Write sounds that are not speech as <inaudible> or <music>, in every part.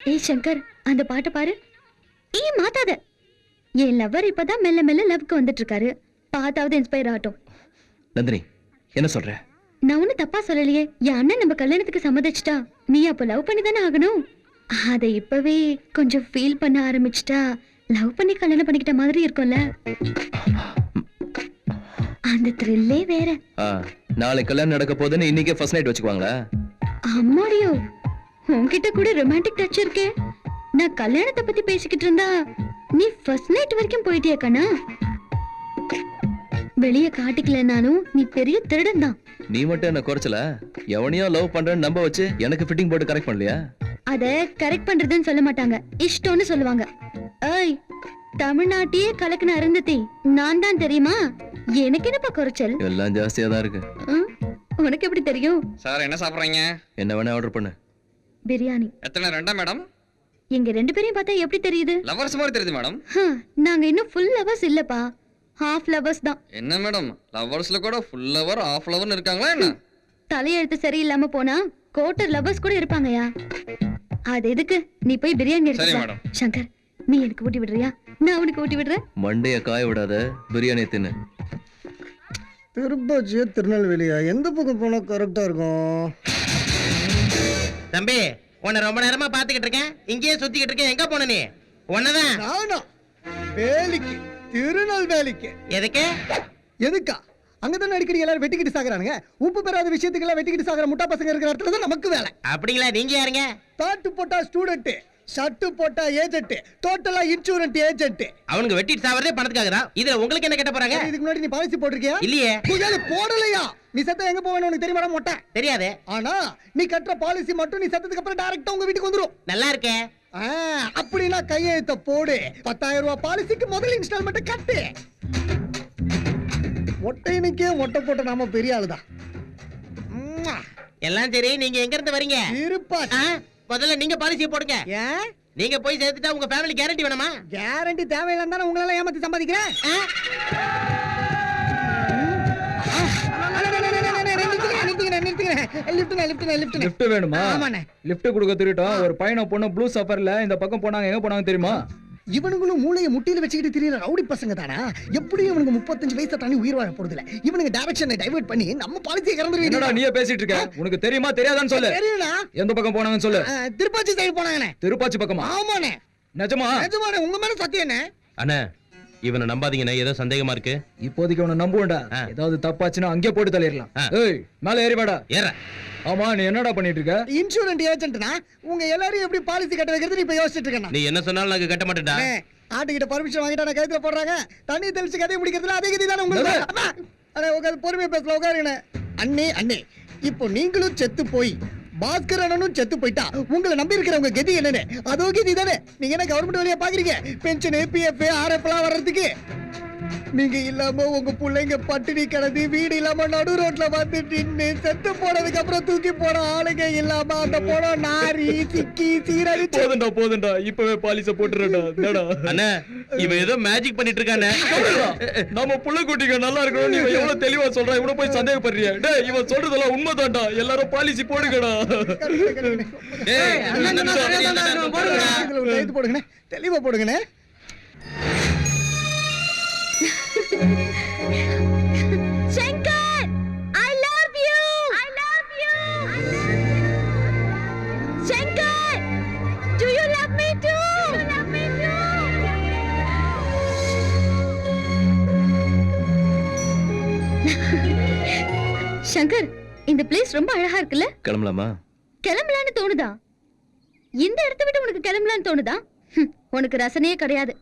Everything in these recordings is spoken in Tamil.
ஏய் சங்கர் அந்த பாட்டை பாரு. ஏய் மாத்தாத. என் லவ்வர் இப்பதான் மெல்ல மெல்ல லவ்க்கு வந்துட்டு இருக்காரு பார்த்தாவது இன்ஸ்பயர் ஆகட்டும். நந்தினி என்ன சொல்ற? நான் ஒன்னும் தப்பா சொல்லலையே. என் அண்ணன் நம்ம கல்யாணத்துக்கு சம்மதிச்சிட்டா. நீ அப்ப லவ் பண்ணி தானே ஆகணும்? அதை இப்பவே கொஞ்சம் ஃபீல் பண்ண ஆரம்பிச்சிட்டா. லவ் பண்ணி கல்யாணம் பண்ணிக்கிட்ட மாதிரி இருக்கும்ல. அந்த த்ரில்லே வேற. நாளைக்கு கல்யாணம் நடக்க போகுதுன்னு இன்னைக்கே ஃபர்ஸ்ட் நைட் வச்சுக்குவாங்களா? அம்மாடியோ. உன்கிட்ட கூட ரொமான்டிக் டச் இருக்கே. நான் கல்யாணத்தை பத்தி பேசிக்கிட்டு இருந்தா நீ ஃபர்ஸ்ட் நைட் வரைக்கும் போயிட்டியா கண்ணா? வெளிய காட்டிக்கலனாலும் நீ பெரிய திருடன் தான். நீ மட்டும் என்ன குறைச்சல? எவனையோ லவ் பண்றேன்னு நம்ப வச்சு எனக்கு ஃபிட்டிங் போட்டு கரெக்ட் பண்ணலையா? அத கரெக்ட் பண்றதுன்னு சொல்ல மாட்டாங்க. இஷ்டம்னு சொல்லுவாங்க. ஏய் தமிழ்நாட்டையே கலக்குன அருந்ததி நான் தான் தெரியுமா? எனக்கு என்னப்பா குறைச்சல்? எல்லாம் ஜாஸ்தியா தான் இருக்கு? உனக்கு எப்படி தெரியும்? சார் என்ன சாப்பிட்றீங்க? என்ன வேணா ஆர்டர் பண்ணு. பிரியாணி. எத்தனை ரெண்டா மேடம்? எங்க ரெண்டு பேரையும் பார்த்தா எப்படி தெரியுது? லவர்ஸ் மாதிரி தெரியுது மேடம். ஹம், நாங்க இன்னும் ஃபுல் லவர்ஸ் இல்லப்பா. ஹாஃப் லவர்ஸ் தான். என்ன மேடம்? லவர்ஸ்ல கூட ஃபுல் லவர் ஆஃப் லவர்னு இருக்காங்களா என்ன? தலையெழுத்து சரியில்லாம போனா கோட்டர் லவர்ஸ் கூட இருப்பாங்கயா? அது எதுக்கு? நீ போய் பிரியாணி எடுத்து. சங்கர் நீ எனக்கு ஊட்டி விடுறியா? நான் உனக்கு ஊட்டி விடுறேன். மண்டைய காய விடாத பிரியாணி தின்னு. திருப்பதியா திருநெல்வேலியா? எந்த பக்கம் போனா கரெக்டா இருக்கும்? தம்பி உன்னை ரொம்ப நேரமா பாத்துக்கிட்டு இருக்கேன். இங்கேயே சுத்திக்கிட்டு இருக்கேன். எங்க போன நீ? உன்னதான். நானா? வேலிக்கு திருநெல்வேலிக்கு. எதுக்கு? எதுக்கா? அங்கதானே அடிக்கடி எல்லாரும் வெட்டிக்கிட்டு சாகுறானுங்க. உப்பு பெறாத விஷயத்துக்கு எல்லாம் வெட்டிக்கிட்டு சாகுற முட்டா பசங்க இருக்கிற இடத்துல தான் நமக்கு வேலை. அப்படிங்களா? நீங்க யாருங்க? தாட்டு போட்டா ஸ்டூடெண்ட் ஷர்ட் போட்டா ஏஜென்ட் டோட்டலா இன்சூரன்ஸ் ஏஜென்ட் அவனுங்க வெட்டிட்டு சாவறதே பணத்துக்காக தான் இதுல உங்களுக்கு என்ன கேட்ட போறாங்க? இதுக்கு முன்னாடி நீ பாலிசி போட்டிருக்கியா? இல்லையே. போடலையா? நீ செத்த எங்க போவேன்னு உனக்கு தெரியுமா மொட்டை? தெரியாது. ஆனா நீ கட்டுற பாலிசி மட்டும் நீ செத்ததுக்கு அப்புறம் டைரக்டா உங்க வீட்டுக்கு வந்துரும். நல்லா இருக்கே. அப்படின்னா கையெழுத்த போடு. பத்தாயிரம் ரூபாய் பாலிசிக்கு முதல் இன்ஸ்டால்மெண்ட் கட்டு. மொட்டையனுக்கே மொட்டை போட்ட நாம பெரிய ஆளுதான். எல்லாம் சரி நீங்க எங்க இருந்து வரீங்க? இருப்பா முதல்ல நீங்க பாலிசியை போடுங்க. நீங்க போய் சேர்த்துட்டா உங்க ஃபேமிலி கேரண்டி வேணுமா? கேரண்டி தேவையில்லைன்னு தானே உங்களால ஏமாத்தி சம்பாதிக்கிறேன்? ஆ? லிஃப்ட் வேணுமா? ஆமாண்ணே. லிஃப்ட் கொடுக்க திருட்டோம் ஒரு பையனை பொண்ணு ப்ளூ சஃபர்ல இந்த பக்கம் போனாங்க எங்க போனாங்க தெரியுமா? இவனுங்களும் மூளையை முட்டியில வச்சுக்கிட்டு தெரியல ரவுடி பசங்க தானா? எப்படியும் இவனுக்கு முப்பத்தஞ்சு வயசை தாண்டி உயிர் வாழ போறது இல்ல இவனுக்கு டைரக்ஷனை டைவர்ட் பண்ணி நம்ம பாலிசியை கறந்துருவீங்க நீயே பேசிட்டு இருக்க? உனக்கு தெரியுமா? தெரியாதான்னு சொல்லு. தெரியலண்ணா எந்த பக்கம் போனாங்கன்னு சொல்லு. திருப்பாச்சி சைடு போனாங்கண்ணே. திருப்பாச்சி பக்கமா? ஆமாண்ணே. நிஜமா? நிஜமாண்ணே. உங்க மேல சத்தியண்ணே அண்ணா இவனை நம்பாதீங்கண்ணே ஏதோ சந்தேகமா இருக்கு? இப்போதைக்கு உன்னை நம்புவேன்டா ஆ. ஏதாவது தப்பாச்சுன்னா அங்கே போட்டு தள்ளிடலாம். ஏய் மேல ஏறி வாடா. ஏற. ஆமா நீ என்னடா பண்ணிட்டு இருக்க? இன்சூரன்ஸ் ஏஜென்ட்னா உங்க எல்லாரையும் எப்படி பாலிசி கட்ட வைக்கிறது இப்ப யோசிச்சுட்டு இருக்கேன் நீ என்ன சொன்னாலும் நாங்க கட்ட மாட்டேன்டா. ஆட்டுக்கிட்ட பர்மிஷன் வாங்கிட்டா நான் கழுத்துல போடுறாங்க. தண்ணி தெளிச்சு கதையை முடிக்கிறதுல அதே கதி தானே உங்களுக்கு அண்ணே உட்காந்து பொறுமையா பேசல உட்காருங்கண்ணே. அண்ணே அண்ணே இப்போ நீங்களும் செத்து போய் பாஸ்கர் அண்ணனும் செத்து போயிட்டா? உங்களை நம்பி இருக்கிறவங்க கதி என்னன்னு? அதோ கதி தானே. நீங்க என்ன கவர்மெண்ட் வழியா பாக்குறீங்க? பென்ஷன் பிஎஃப் ஆர்எஃப் எல்லாம் வர்றதுக்கு. நீங்க இல்லாம உங்க பிள்ளைங்க பட்டினி கிடந்து வீடு இல்லாம நடு ரோட்ல வந்து நின்னு செத்து போனதுக்கு அப்புறம் தூக்கி போன ஆளுங்க இல்லாம அந்த போன நாரி சிக்கி சீரழிச்சு போதுண்டா போதுண்டா இப்பவே பாலிச போட்டுறடா என்னடா அண்ணா இவன் ஏதோ மேஜிக் பண்ணிட்டு இருக்கானே நம்ம புள்ள குட்டிங்க நல்லா இருக்கணும் நீ எவ்வளவு தெளிவா சொல்றான் இவனை போய் சந்தேகப்படுறிய டேய் இவன் சொல்றதெல்லாம் உண்மைதான்டா எல்லாரும் பாலிசி போடுங்கடா கைது போடுங்கண்ணே தெளிவா போடுங்கண்ணே Shankar I love you I love you Shankar do you love me do love me do Shankar இந்த பிளேஸ் ரொம்ப அழகா இருக்குல்ல? கிளம்பலாமா? கிளம்பலான்னு தோணுதா? இந்த இடத்த விட்டு உனக்கு கிளம்பலான்னு தோணுதா? உனக்கு ரசனையே கிடையாது.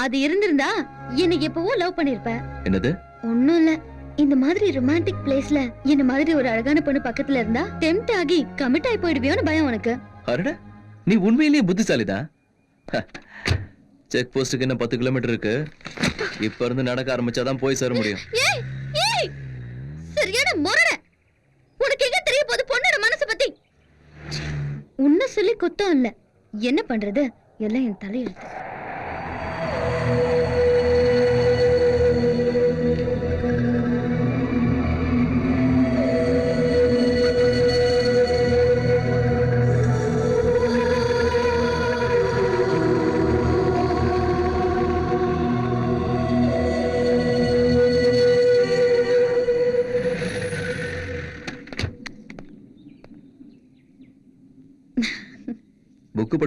அது இருந்திருந்தா என்னை எப்பவோ லவ் பண்ணிருப்ப. என்னது? ஒண்ணும் இல்ல. இந்த மாதிரி ரொமான்டிக் பிளேஸ்ல இந்த மாதிரி ஒரு அழகான பொண்ணு பக்கத்துல இருந்தா டெம்ட் ஆகி கமிட் ஆகி போயிடுவியோன்னு பயம் உனக்கு. அடட நீ உண்மையிலேயே புத்திசாலிதான் செக் போஸ்ட்டுக்கு என்ன பத்து கிலோமீட்டர் இருக்கு. இப்ப இருந்து நடக்க ஆரம்பிச்சாதான் போய் சேர முடியும். ஏய் ஏய்! சரியான முரட. உனக்கு எங்க தெரிய போகுது பொண்ணோட மனசு பத்தி? உன்னை சொல்லி குத்தம் இல்ல. என்ன பண்றது? எல்லாம் என் தலையெழுத்து.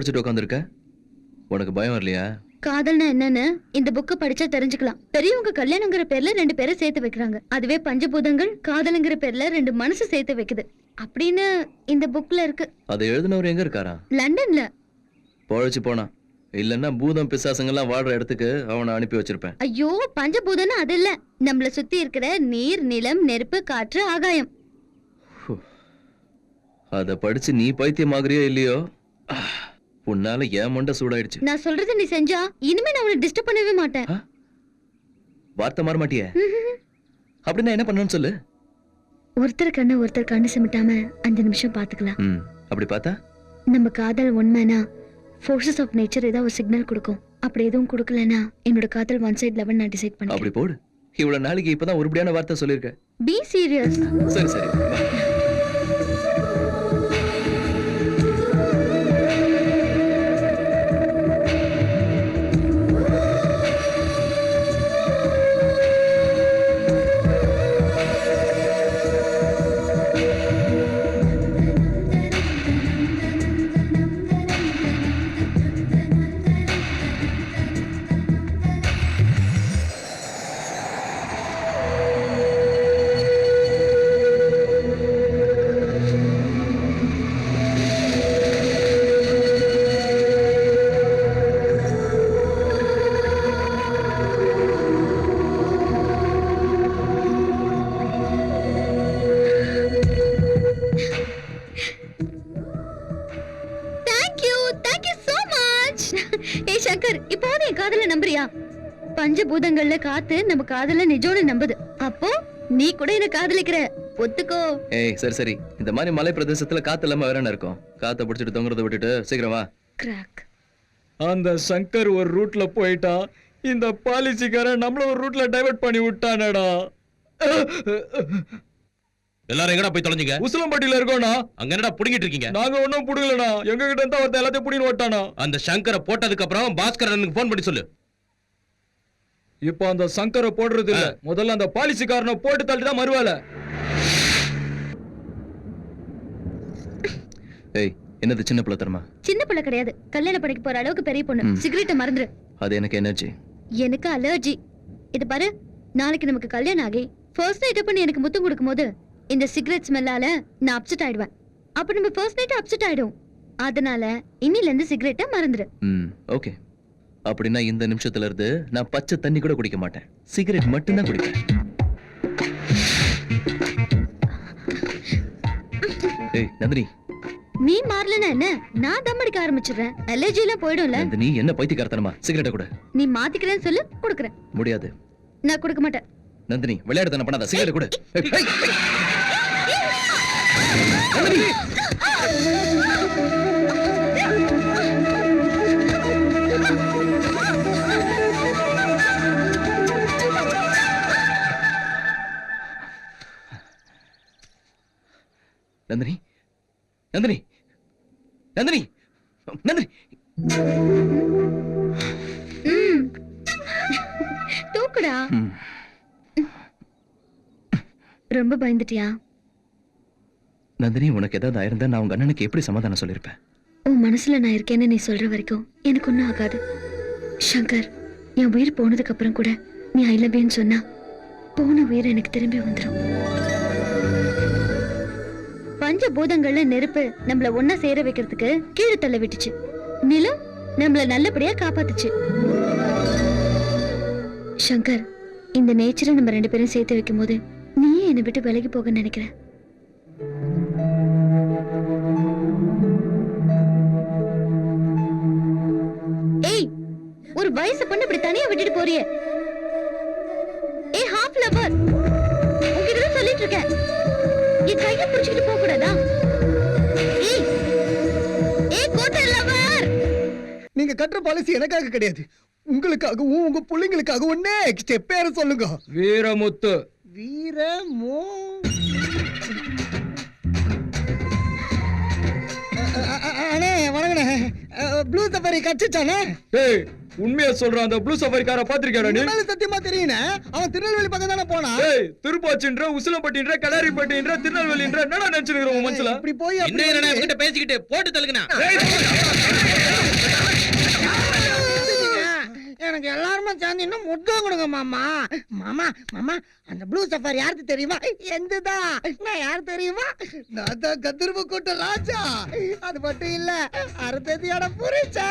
படிச்சுட்டு உட்காந்துருக்க உனக்கு பயம் வரலையா? காதல்னா என்னன்னு இந்த புக்கை படிச்சா தெரிஞ்சுக்கலாம். பெரியவங்க கல்யாணங்கிற பேர்ல ரெண்டு பேரை சேர்த்து வைக்கிறாங்க. அதுவே பஞ்சபூதங்கள் காதலுங்கிற பேர்ல ரெண்டு மனசு சேர்த்து வைக்குது. அப்படின்னு இந்த புக்ல இருக்கு. அதை எழுதினவர் எங்க இருக்காரா? லண்டன்ல. பொழைச்சு போனா. இல்லன்னா பூதம் பிசாசுங்கெல்லாம் வாழ்ற இடத்துக்கு அவனை அனுப்பி வச்சிருப்பேன். ஐயோ பஞ்சபூதம்னு அது இல்ல. நம்மள சுத்தி இருக்கிற நீர் நிலம் நெருப்பு காற்று ஆகாயம். அதை படிச்சு நீ பைத்தியமாகறியோ இல்லையோ? ஆஹ், உன்னால ஏன் மண்டை சூடாயிடுச்சு. நான் சொல்றத நீ செஞ்சா இனிமே நான் உன்னை டிஸ்டர்ப் பண்ணவே மாட்டேன். வார்த்தை மாற மாட்டியே? அப்படின்னா என்ன பண்ணணும்னு சொல்லு. ஒருத்தர் கண்ணு ஒருத்தர் கண்ணு சிமிட்டாம அஞ்சு நிமிஷம் பாத்துக்கலாம். அப்படி பார்த்தா? நம்ம காதல் உண்மைனா ஃபோர்ஸஸ் ஆஃப் நேச்சர் ஏதாவது ஒரு சிக்னல் கொடுக்கும். அப்படி எதுவும் கொடுக்கலனா என்னோட காதல் ஒன் சைட் லெவன் நான் டிசைட் அப்படி பண்ணேன் போடு. இவ்வளவு நாளைக்கு இப்பதான் உருப்படியான வார்த்தை சொல்லியிருக்க. பி சீரியஸ் சரி சரி. <laughs> ஏய் சங்கர் இப்போது என் காதல நம்புறியா? பஞ்சபூதங்கள்ல காத்து நம்ம காதல நிஜோன்னு நம்புது. அப்போ நீ கூட என்ன காதலிக்கிற? ஒத்துக்கோ. ஏய் சரி சரி. இந்த மாதிரி மலை பிரதேசத்துல காத்து இல்லாம வேற என்ன இருக்கும்? காத்தை பிடிச்சிட்டு தொங்குறத விட்டுட்டு சீக்கிரம் வா. கிராக் அந்த சங்கர் ஒரு ரூட்ல போயிட்டா இந்த பாலிசிக்காரன் நம்மள ஒரு ரூட்ல டைவர்ட் பண்ணி விட்டானடா. எல்லாரும் எங்கடா போய் தொலைஞ்சீங்க உசிலம்பட்டியில இருக்கோம்னா. அங்க என்னடா புடிங்கிட்டு இருக்கீங்க? நாங்க ஒண்ணும் புடுங்கலண்ணா. எங்க கிட்ட இருந்தா ஒருத்தன் எல்லாத்தையும் புடின்னு ஓட்டானா? அந்த சங்கரை போட்டதுக்கு அப்புறம் பாஸ்கர் அண்ணனுக்கு போன் பண்ணி சொல்லு. இப்போ அந்த சங்கரை போடுறது இல்ல முதல்ல அந்த பாலிசிக்காரனை போட்டு தள்ளிட்டு தான் மறுவேலை ஏய் என்னது சின்ன பிள்ளைத்தனமா? சின்ன பிள்ளை கிடையாது. கல்யாணம் படிக்க போற அளவுக்கு பெரிய பொண்ணு. சிகரெட்டை மறந்துரு. அது எனக்கு எனர்ஜி எனக்கு அலர்ஜி இது பாரு நாளைக்கு நமக்கு கல்யாணம் ஆகி ஃபர்ஸ்ட் நைட் பண்ணி எனக்கு முத்தம் கொடுக்கும்போது இந்த சிகரெட் ஸ்மெல்லால நான் அப்செட் ஆயிடுவேன். அப்ப நம்ம ஃபர்ஸ்ட் நைட் அப்செட் ஆயிடும். அதனால இன்னில இருந்து சிகரெட்டை மறந்துரு. ம் ஓகே. அப்படின்னா இந்த நிமிஷத்துல இருந்து நான் பச்சை தண்ணி கூட குடிக்க மாட்டேன். சிகரெட் மட்டும்தான் குடிப்பேன். ஏய் நந்தினி. நீ மாறலனா என்ன? நான் தம் அடிக்க ஆரம்பிச்சிடுறேன். அலர்ஜி எல்லாம் போயிடும்ல. நந்தினி என்ன பைத்தியக்காரத்தனமா? சிகரெட்டை கூட. நீ மாத்திக்கிறேன்னு சொல்லு கொடுக்குறேன். முடியாது. நான் கொடுக்க மாட்டேன். நந்தினி விளையாடுதானே பண்ணாத சிகரெட் கூட நந்தினி நந்தினி நந்தினி நந்தினி. தூக்குடா. ரொம்ப பயந்துட்டியா நந்தினி உனக்கு ஏதாவது ஆயிருந்தா நான் உங்க அண்ணனுக்கு எப்படி சமாதானம் சொல்லியிருப்பேன் உன் மனசுல நான் இருக்கேன்னு நீ சொல்ற வரைக்கும் எனக்கு ஒன்றும் ஆகாது. சங்கர் என் உயிர் போனதுக்கு அப்புறம் கூட நீ ஐ லவ் யூன்னு சொன்னா போன உயிர் எனக்கு திரும்பி வந்துடும் பஞ்ச பூதங்கள்ல நெருப்பு நம்மள ஒன்னா சேர வைக்கிறதுக்கு கீழே தள்ள விட்டுச்சு. நிலம் நம்மள நல்லபடியா காப்பாத்துச்சு. சங்கர் இந்த நேச்சரை நம்ம ரெண்டு பேரும் சேர்த்து வைக்கும் போது நீயே என்னை விட்டு விலகி போக நினைக்கிற வயசு பொண்ணு இப்படி தனியா விட்டுட்டு போறியே? ஏய் ஹாஃப் லவர் உங்ககிட்ட தான் சொல்லிட்டு இருக்கேன். என் கைய பிடிச்சிட்டு போக கூடாதா? ஏய் ஏய் கோட்டை லவர் நீங்க கட்டுற பாலிசி எனக்காக கிடையாது. உங்களுக்காகவும் உங்க பிள்ளைங்களுக்காகவும் நெக்ஸ்ட் பேரை சொல்லுங்க. வீரமுத்து. வீரமோ அண்ணே வணங்கண்ணே ப்ளூ சஃபாரி கட்சிச்சானே டேய் உண்மையா சொல்றான் அந்த ப்ளூ சஃபாரிக்கார பாத்திருக்கியாடா நீ? மேல சத்தியமா தெரியுனே அவன் திருநெல்வேலி பக்கம் தானே போனான் டேய் திருப்பாச்சின்ற உசிலம்பட்டின்ற கடாரிப்பட்டின்ற திருநெல்வேலின்ற என்னடா நினைச்சிருக்கிற உன் மனசுல? இப்படி போய் என்ன வந்து- இவங்கிட்ட பேசிக்கிட்டு போட்டு தள்ளுங்கண்ணா. எனக்கு எல்லாருமே சேர்ந்து இன்னும் முத்தம் கொடுங்க மாமா. மாமா மாமா அந்த ப்ளூ சஃபாரி யாருக்கு தெரியுமா? எந்ததா. நான் யார் தெரியுமா? நான் தான் கத்திருப்பு கூட்ட ராஜா. அது மட்டும் இல்ல அறுத்ததியோட புரிச்சா.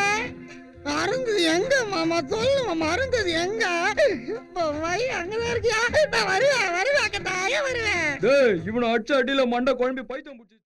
அருந்தது எங்க மாமா? சொல்லு மாமா அருந்தது எங்க? வை அங்கதான் இருக்கியா? நான் வருவேன் வருவேன் கட்டாயம் வருவேன்? இவனை அடிச்ச அடியில மண்டை குழம்பி பைத்தம் பிடிச்சி